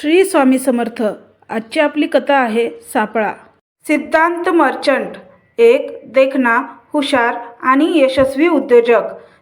श्री स्वामी समर्थ. आजची आपली कथा आहे सापळा. सिद्धांत मर्चंट. एक देखना हुशार आणि यशस्वी उद्योजक.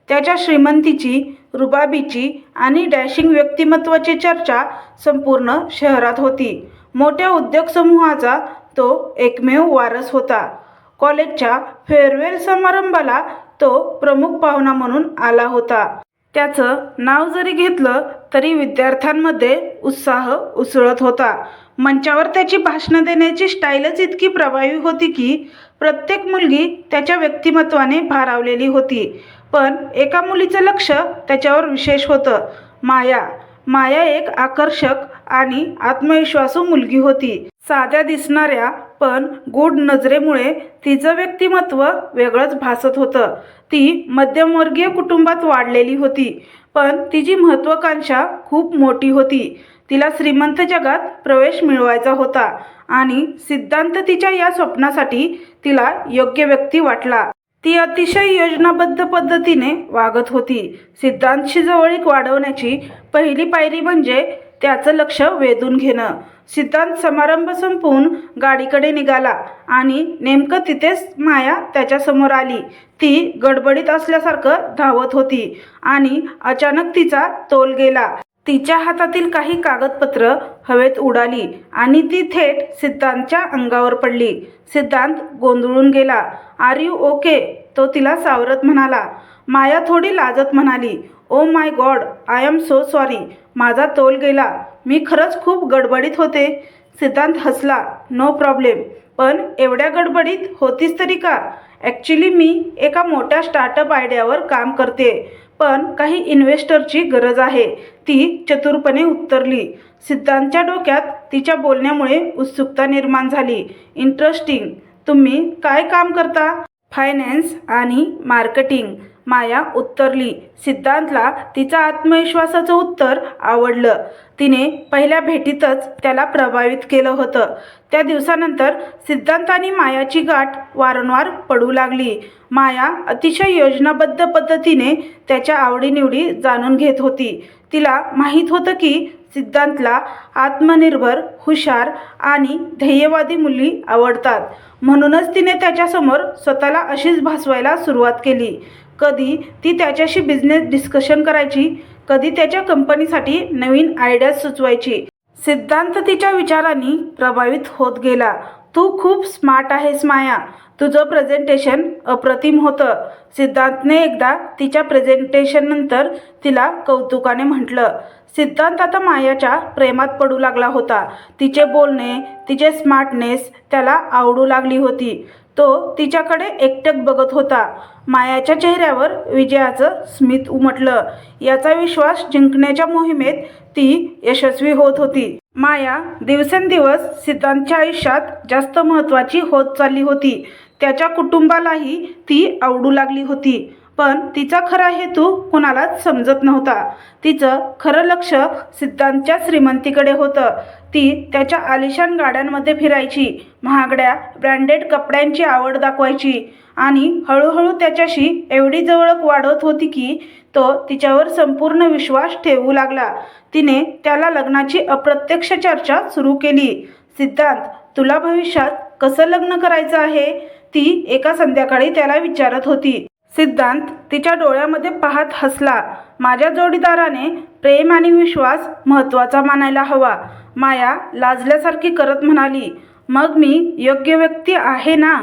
त्याच्या श्रीमंतीची रुबाबीची आणि डॅशिंग व्यक्तिमत्वाची चर्चा संपूर्ण शहरात होती. मोठ्या उद्योग समूहाचा तो एकमेव वारस होता. कॉलेजच्या फेअरवेल समारंभाला तो प्रमुख पाहुणा म्हणून आला होता. त्याचं नाव जरी घेतलं तरी विद्यार्थ्यांमध्ये उत्साह उसळत होता. मंचावर त्याची भाषणं देण्याची स्टाईलच इतकी प्रभावी होती की प्रत्येक मुलगी त्याच्या व्यक्तिमत्वाने भारावलेली होती. पण एका मुलीचं लक्ष त्याच्यावर विशेष होतं. माया. माया एक आकर्षक आणि आत्मविश्वासू मुलगी होती. साध्या दिसणाऱ्या पण गूढ नजरेमुळे तिचं व्यक्तिमत्व वेगळंच भासत होतं. ती मध्यमवर्गीय कुटुंबात वाढलेली होती पण तिची महत्त्वाकांक्षा खूप मोठी होती. तिला श्रीमंत जगात प्रवेश मिळवायचा होता आणि सिद्धांत तिच्या या स्वप्नासाठी तिला योग्य व्यक्ती वाटला. ती अतिशय योजनाबद्ध पद्धतीने वागत होती. सिद्धांतशी जवळीक वाढवण्याची पहिली पायरी म्हणजे त्याचं लक्ष वेधून घेणं. सिद्धांत समारंभ संपवून गाडीकडे निघाला आणि नेमकं तिथेच माया त्याच्यासमोर आली. ती गडबडीत असल्यासारखं धावत होती आणि अचानक तिचा तोल गेला. तिच्या हातातील काही कागदपत्र हवेत उडाली आणि ती थेट सिद्धांतच्या अंगावर पडली. सिद्धांत गोंधळून गेला. Are you okay? तो तिला सावरत म्हणाला. माया थोडी लाजत म्हणाली. ओ my god I am so sorry. माझा तोल गेला. मी खरंच खूप गडबडीत होते. सिद्धांत हसला. No problem. पण एवढ्या गडबडीत होतीस तरी का? ॲक्च्युली मी एका मोठ्या स्टार्टअप आयडियावर काम करते. पण काही इन्व्हेस्टरची गरज आहे. ती चतुरपणे उत्तरली. सिद्धांतच्या डोक्यात तिच्या बोलण्यामुळे उत्सुकता निर्माण झाली. इंटरेस्टिंग. तुम्ही काय काम करता? फायनान्स आणि मार्केटिंग. माया उत्तरली. सिद्धांतला तिचा आत्मविश्वासाचं उत्तर आवडलं. तिने पहिल्या भेटीतच त्याला प्रभावित केलं होतं. त्या दिवसानंतर सिद्धांत आणि मायाची गाठ वारंवार पडू लागली. माया अतिशय योजनाबद्ध पद्धतीने त्याच्या आवडीनिवडी जाणून घेत होती. तिला माहीत होतं की सिद्धांतला आत्मनिर्भर हुशार आणि ध्येयवादी मुली आवडतात. म्हणूनच तिने त्याच्यासमोर स्वतःला अशीच भासवायला सुरुवात केली. कधी ती त्याच्याशी बिझनेस डिस्कशन करायची कधी त्याच्या कंपनीसाठी नवीन आयडिया सुचवायची. सिद्धांत तिच्या विचारांनी प्रभावित होत गेला. तू खूप स्मार्ट आहेस माया. तुझं प्रेझेंटेशन अप्रतिम होतं. सिद्धांतने एकदा तिच्या प्रेझेंटेशननंतर तिला कौतुकाने म्हटलं. सिद्धांत आता मायाच्या प्रेमात पडू लागला होता. तिचे बोलणे तिचे स्मार्टनेस त्याला आवडू लागली होती. तो तिच्याकडे एकटक बघत होता. मायाच्या चेहऱ्यावर विजयाचं स्मित उमटलं. याचा विश्वास जिंकण्याच्या मोहिमेत ती यशस्वी होत होती. माया दिवसेंदिवस सिद्धांतच्या आयुष्यात जास्त महत्त्वाची होत चालली होती. त्याच्या कुटुंबालाही ती आवडू लागली होती. पण तिचा खरा हेतू कुणालाच समजत नव्हता. तिचं खरं लक्ष सिद्धांतच्या श्रीमंतीकडे होतं. ती त्याच्या आलिशान गाड्यांमध्ये फिरायची महागड्या ब्रँडेड कपड्यांची आवड दाखवायची आणि हळूहळू त्याच्याशी एवढी जवळक वाढवत होती की तो तिच्यावर संपूर्ण विश्वास ठेवू लागला. तिने त्याला लग्नाची अप्रत्यक्ष चर्चा सुरू केली. सिद्धांत तुला भविष्यात कसं लग्न करायचं आहे? ती एका संध्याकाळी त्याला विचारत होती. सिद्धांत तिच्या डोळ्यामध्ये पाहत हसला. माझ्या जोडीदाराने प्रेम आणि विश्वास महत्त्वाचा मानायला हवा. माया लाजल्यासारखी करत म्हणाली मग मी योग्य व्यक्ती आहे ना?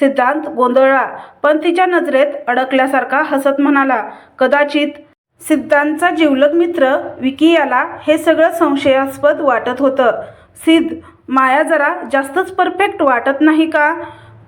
सिद्धांत गोंधळला पण तिच्या नजरेत अडकल्यासारखा हसत म्हणाला कदाचित सिद्धांतचा जिवलग मित्र विकी याला हे सगळं संशयास्पद वाटत होतं. सिद्ध माया जरा जास्तच परफेक्ट वाटत नाही का?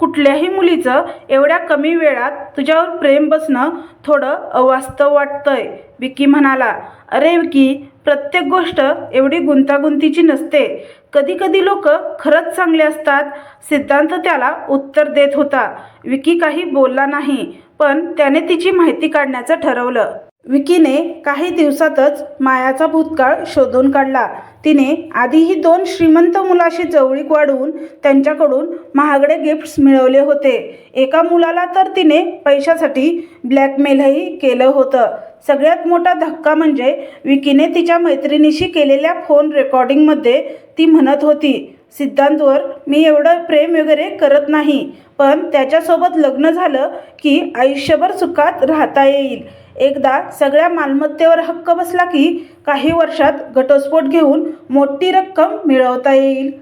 कुठल्याही मुलीचं एवढ्या कमी वेळात तुझ्यावर प्रेम बसणं थोडं अवास्तव वाटतंय. विकी म्हणाला अरे विकी प्रत्येक गोष्ट एवढी गुंतागुंतीची नसते. कधी कधी लोक खरंच चांगले असतात. सिद्धांत त्याला उत्तर देत होता. विकी काही बोलला नाही पण त्याने तिची माहिती काढण्याचं ठरवलं. विकीने काही दिवसातच मायाचा भूतकाळ शोधून काढला. तिने आधीही दोन श्रीमंत मुलाशी जवळीक वाढवून त्यांच्याकडून महागडे गिफ्ट्स मिळवले होते. एका मुलाला तर तिने पैशासाठी ब्लॅकमेलही केलं होतं. सगळ्यात मोठा धक्का म्हणजे विकीने तिच्या मैत्रिणीशी केलेल्या फोन रेकॉर्डिंगमध्ये ती म्हणत होती सिद्धांतवर मी एवढं प्रेम वगैरे करत नाही पण त्याच्यासोबत लग्न झालं की आयुष्यभर सुखात राहता येईल. एकदा सगळ्या मालमत्तेवर हक्क बसला की काही वर्षात घटस्फोट घेऊन मोठी रक्कम मिळवता येईल.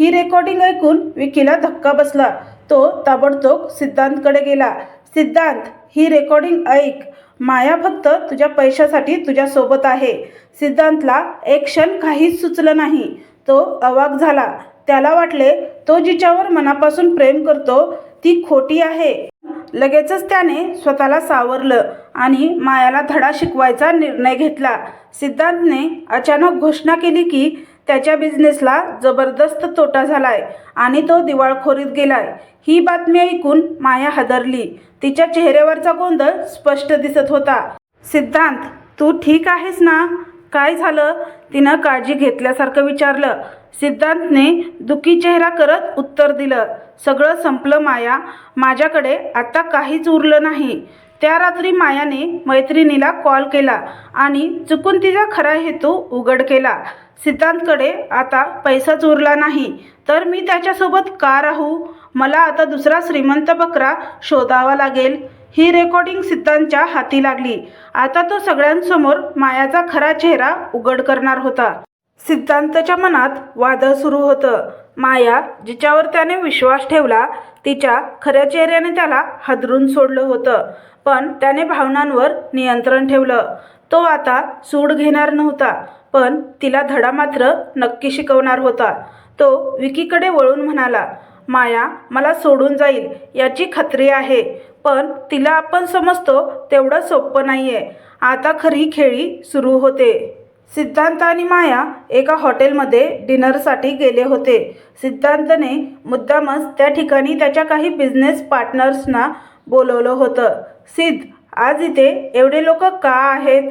ही रेकॉर्डिंग ऐकून विकीला धक्का बसला. तो ताबडतोब सिद्धांतकडे गेला. सिद्धांत ही रेकॉर्डिंग ऐक. माया फक्त तुझ्या पैशासाठी तुझ्यासोबत आहे. सिद्धांतला एक क्षण काहीच सुचलं नाही. तो अवाक झाला. त्याला वाटले तो जिच्यावर मनापासून प्रेम करतो ती खोटी आहे. लगेचच त्याने स्वतःला सावरलं आणि मायाला धडा शिकवायचा निर्णय घेतला. सिद्धांतने अचानक घोषणा केली की त्याच्या बिझनेसला जबरदस्त तोटा झालाय आणि तो दिवाळखोरीत गेलाय. ही बातमी ऐकून माया हादरली. तिच्या चेहऱ्यावरचा गोंधळ स्पष्ट दिसत होता. सिद्धांत तू ठीक आहेस ना? काय झालं? तिनं काळजी घेतल्यासारखं विचारलं. सिद्धांतने दुःखी चेहरा करत उत्तर दिलं. सगळं संपलं माया. माझ्याकडे आता काहीच उरलं नाही. त्या रात्री मायाने मैत्रिणीला कॉल केला आणि चुकून तिचा खरा हेतू उघड केला. सिद्धांतकडे आता पैसाच उरला नाही. तर मी त्याच्यासोबत का राहू? मला आता दुसरा श्रीमंत बकरा शोधावा लागेल. ही रेकॉर्डिंग सिद्धांतच्या हाती लागली. आता तो सगळ्यांसमोर मायाचा खरा चेहरा उघड करणार होता. सिद्धांतच्या मनात वादळ सुरू होतं. माया जिच्यावर त्याने विश्वास ठेवला तिच्या खऱ्या चेहऱ्याने त्याला हादरून सोडलं होतं. पण त्याने भावनांवर नियंत्रण ठेवलं. तो आता सूड घेणार नव्हता पण तिला धडा मात्र नक्की शिकवणार होता. तो विकीकडे वळून म्हणाला माया मला सोडून जाईल याची खात्री आहे. पण तिला आपण समजतो तेवढं सोपं नाही आहे आता खरी खेळी सुरू होते. सिद्धांत आणि माया एका हॉटेलमध्ये डिनरसाठी गेले होते. सिद्धांतने मुद्दामच त्या ठिकाणी त्याच्या काही बिझनेस पार्टनर्सना बोलवलं होतं. सिद्ध आज इथे एवढे लोक का आहेत?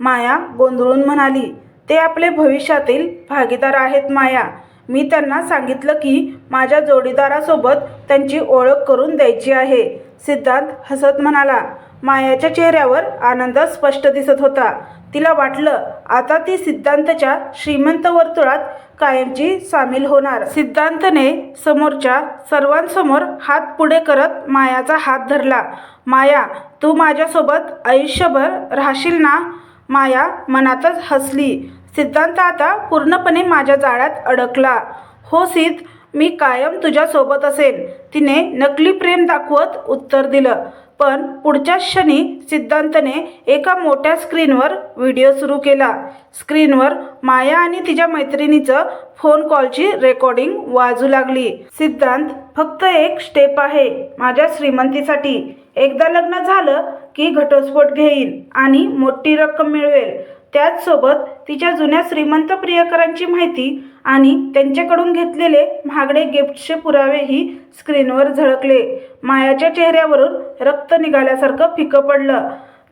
माया गोंधळून म्हणाली. ते आपले भविष्यातील भागीदार आहेत माया. मी त्यांना सांगितलं की माझ्या जोडीदारासोबत त्यांची ओळख करून द्यायची आहे. सिद्धांत हसत म्हणाला. मायाच्या चेहऱ्यावर आनंद स्पष्ट दिसत होता. तिला वाटलं आता ती सिद्धांतच्या श्रीमंत वर्तुळात कायमची सामील होणार. सिद्धांतने समोरच्या सर्वांसमोर हात पुढे करत मायाचा हात धरला. माया तू माझ्यासोबत आयुष्यभर राहशील ना? माया मनातच हसली. सिद्धांत आता पूर्णपणे माझ्या जाळ्यात अडकला. हो सिद्ध मी कायम तुझ्यासोबत असेन. तिने नकली प्रेम दाखवत उत्तर दिलं. पण पुढच्याच क्षणी सिद्धांतने एका मोठ्या स्क्रीनवर व्हिडिओ सुरू केला. स्क्रीनवर माया आणि तिच्या मैत्रिणीचं फोन कॉलची रेकॉर्डिंग वाजू लागली. सिद्धांत फक्त एक स्टेप आहे माझ्या श्रीमंतीसाठी. एकदा लग्न झालं की घटस्फोट घेईन आणि मोठी रक्कम मिळवेल. त्याचसोबत तिच्या जुन्या श्रीमंत प्रियकरांची माहिती आणि त्यांच्याकडून घेतलेले महागडे गिफ्टचे पुरावेही स्क्रीनवर झळकले. मायाच्या चेहऱ्यावरून रक्त निघाल्यासारखं फिकं पडलं.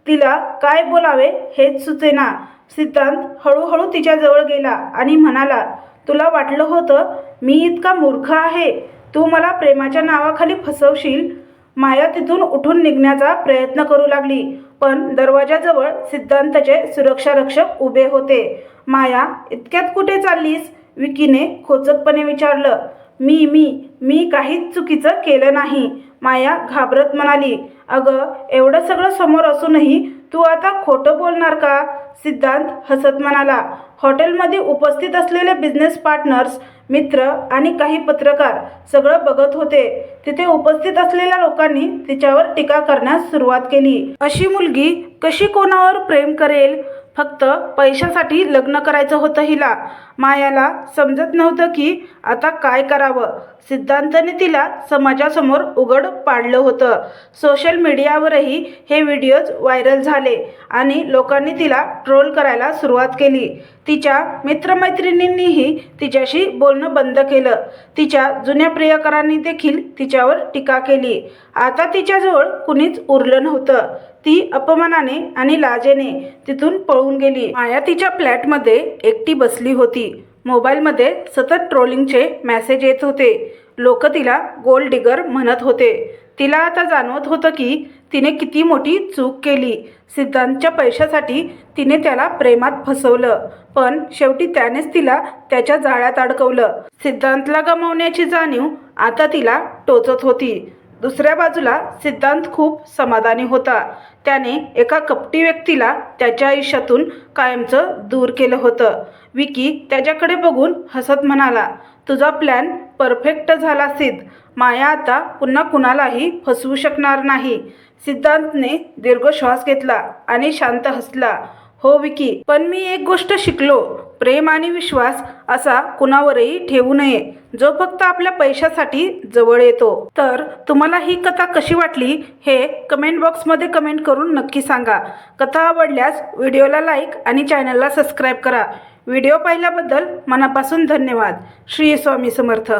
तिला काय बोलावे हेच सुचेना. सिद्धांत हळूहळू तिच्याजवळ गेला आणि म्हणाला तुला वाटलं होतं मी इतका मूर्ख आहे? तू मला प्रेमाच्या नावाखाली फसवशील? माया तिथून उठून निघण्याचा प्रयत्न करू लागली. पण दरवाजाजवळ सिद्धांतचे सुरक्षारक्षक उभे होते. माया इतक्यात कुठे चाललीस? विकीने खोचकपणे विचारलं. मी मी मी काहीच चुकीचं केलं नाही. माया घाबरत म्हणाली. अगं एवढं सगळं समोर असूनही तू आता खोटं बोलणार का? सिद्धांत हसत म्हणाला. हॉटेलमध्ये उपस्थित असलेले बिझनेस पार्टनर्स मित्र आणि काही पत्रकार सगळं बघत होते. तिथे उपस्थित असलेल्या लोकांनी तिच्यावर टीका करण्यास सुरुवात केली. अशी मुलगी कशी कोणावर प्रेम करेल? फक्त पैशासाठी लग्न करायचं होतं हिला. मायाला समजत नव्हतं की आता काय करावं. सिद्धांतने तिला समाजासमोर उघड पाडलं होतं. सोशल मीडियावरही हे व्हिडिओज व्हायरल झाले आणि लोकांनी तिला ट्रोल करायला सुरुवात केली. तिच्या मित्रमैत्रिणींनीही तिच्याशी बोलणं बंद केलं. तिच्या जुन्या प्रियकरांनी देखील तिच्यावर टीका केली. आता तिच्याजवळ कुणीच उरलं नव्हतं. ती अपमानाने आणि लाजेने तिथून पळून गेली. माया तिच्या फ्लॅटमध्ये एकटी बसली होती. मोबाईलमध्ये सतत ट्रोलिंगचे मॅसेज येत होते. लोक तिला गोल्ड डिगर म्हणत होते. तिला आता जाणवत होतं की तिने किती मोठी चूक केली. सिद्धांतच्या पैशासाठी तिने त्याला प्रेमात फसवलं पण शेवटी त्यानेच तिला त्याच्या जाळ्यात अडकवलं. सिद्धांतला गमावण्याची जाणीव आता तिला टोचत होती. दुसऱ्या बाजूला सिद्धांत खूप समाधानी होता. त्याने एका कपटी व्यक्तीला त्याच्या आयुष्यातून कायमचं दूर केलं होतं. विकी त्याच्याकडे बघून हसत म्हणाला तुझा प्लॅन परफेक्ट झाला सिद्ध. माया आता पुन्हा कुणालाही फसवू शकणार नाही. सिद्धांतने दीर्घ श्वास घेतला आणि शांत हसला. हो विकी पण मी एक गोष्ट शिकलो. प्रेम आणि विश्वास असा कुणावरही ठेवू नये. जो फक्त आपल्या पैशासाठी जवळ येतो. तर तुम्हाला ही कथा कशी वाटली हे कमेंट बॉक्समध्ये कमेंट करून नक्की सांगा. कथा आवडल्यास व्हिडिओला लाईक आणि चॅनलला सबस्क्राईब करा. व्हिडिओ पाहिल्याबद्दल मनापासून धन्यवाद. श्री स्वामी समर्थ.